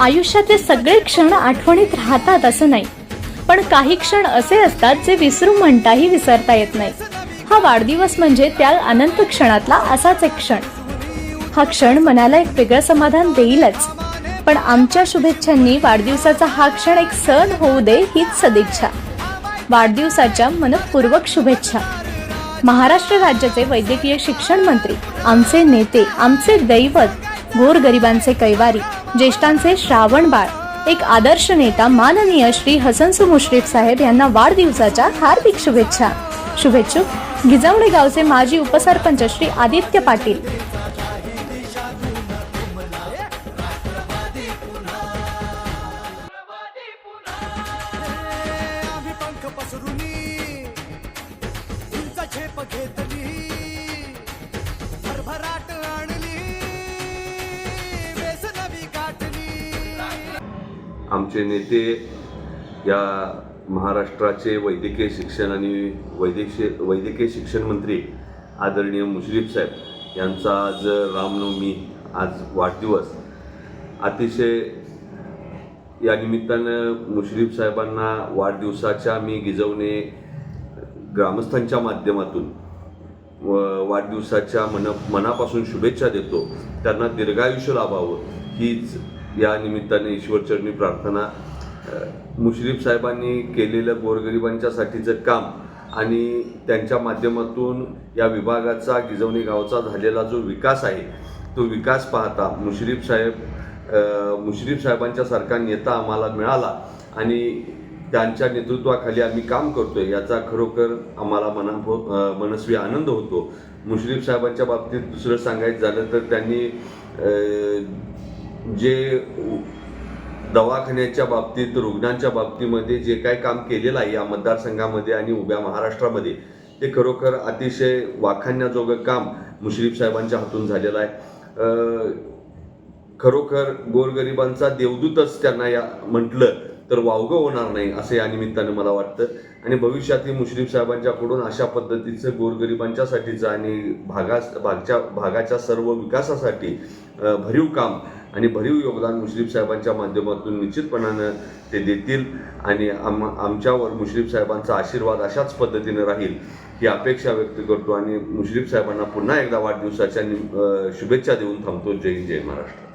आयुष्यातले सगळे क्षण आठवणीत राहतात असं नाही. पण काही क्षण असे असतात जे विसरू म्हणताही विसरता येत नाही. हा वाढदिवस म्हणजे त्या अनंत क्षणातला असाच एक क्षण. हा क्षण मनाला एक वेगळं समाधान देईलच. पण आमच्या शुभेच्छांनी वाढदिवसाचा हा क्षण एक सण होऊ दे हीच सदिच्छा. वाढदिवसाच्या मनपूर्वक शुभेच्छा. महाराष्ट्र राज्याचे वैद्यकीय शिक्षण मंत्री आमचे नेते आमचे दैवत गोरगरिबांचे कैवारी ज्येष्ठांचे श्रावण बाळ एक आदर्श नेता माननीय श्री हसनसू मुश्रीफ साहेब यांना वाढदिवसाच्या हार्दिक शुभेच्छा. शुभेच्छुक. गिजावडे गावचे माजी उपसरपंच श्री आदित्य पाटील घेतली भरभराट आणली वेस नवी गाठली. आमचे नेते या महाराष्ट्राचे वैद्यकीय शिक्षण आणि वैद्यकीय वैद्यकीय शिक्षण मंत्री आदरणीय मुश्रीफ साहेब यांचा आज रामनवमी आज वाढदिवस. अतिशय या निमित्तानं मुश्रीफ साहेबांना वाढदिवसाच्या मी गिजवणे ग्रामस्थांच्या माध्यमातून व वाढदिवसाच्या मन मनापासून शुभेच्छा देतो. त्यांना दीर्घायुष्य लाभावं. हीच या निमित्ताने ईश्वरचरणी प्रार्थना मुश्रीफ साहेबांनी केलेलं गोरगरिबांच्यासाठीचं काम आणि त्यांच्या माध्यमातून या विभागाचा गिजवणी गावचा झालेला जो विकास आहे तो विकास पाहता मुश्रीफ साहेब मुश्रीफ साहेबांच्यासारखा नेता आम्हाला मिळाला आणि त्यांच्या नेतृत्वाखाली आम्ही काम करतोय. याचा खरोखर आम्हाला मना मनस्वी आनंद होतो. मुश्रीफ साहेबांच्या बाबतीत दुसरं सांगायचं झालं तर त्यांनी जे दवाखान्याच्या बाबतीत रुग्णांच्या बाबतीमध्ये जे काय काम केलेलं आहे या मतदारसंघामध्ये आणि उभ्या महाराष्ट्रामध्ये ते खरोखर अतिशय वाखाणण्याजोगं काम मुश्रीफ साहेबांच्या हातून झालेलं आहे. खरोखर गोरगरिबांचा देवदूतच त्यांना या म्हटलं तर वावगं होणार नाही असं या निमित्ताने मला वाटतं. आणि भविष्यातही मुश्रीफ साहेबांच्याकडून अशा पद्धतीचं गोरगरिबांच्यासाठीचं आणि भागा भागच्या भागाच्या सर्व विकासासाठी भरीव काम आणि भरीव योगदान मुश्रीफ साहेबांच्या माध्यमातून निश्चितपणानं ते देतील आणि आम आमच्यावर मुश्रीफ साहेबांचा आशीर्वाद अशाच पद्धतीनं राहील ही अपेक्षा व्यक्त करतो. आणि मुश्रीफ साहेबांना पुन्हा एकदा वाढदिवसाच्या नि- शुभेच्छा देऊन थांबतो. जय हिंद जय महाराष्ट्र.